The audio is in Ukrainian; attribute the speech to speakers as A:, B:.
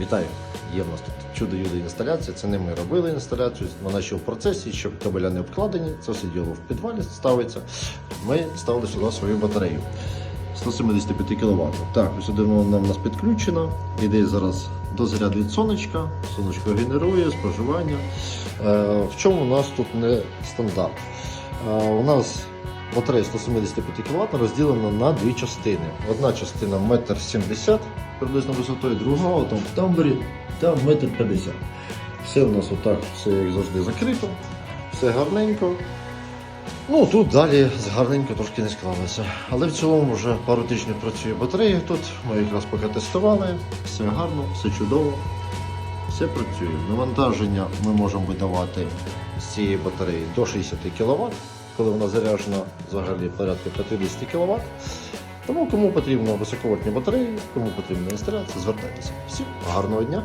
A: Вітаю! Є в нас тут чудо-юдо інсталяція. Це не ми робили інсталяцію, вона ще в процесі, щоб кабеля не обкладені. Це все діло в підвалі ставиться. Ми ставили сюди свою батарею 175 кВт. Так, ось сюди вона у нас підключена. Іде зараз дозаряд від сонечка. Сонечко генерує споживання. Е, в чому у нас тут не стандарт? Е, у нас Батарея 175 кВт розділена на дві частини. Одна частина 1,70 м приблизно висотою, друга там в тамбурі та 1,50 м. Все у нас отак, все як завжди закрито, все гарненько. Ну тут далі гарненько трошки не склалося. Але в цілому вже пару тижнів працює батарея тут. Ми якраз поки тестували, все гарно, все чудово, все працює. Навантаження ми можемо видавати з цієї батареї до 60 кВт коли вона заряджена взагалі порядка 50 кВт. Тому кому потрібно високовольтні батареї, кому потрібна інсталяція, звертайтеся. Всім гарного дня!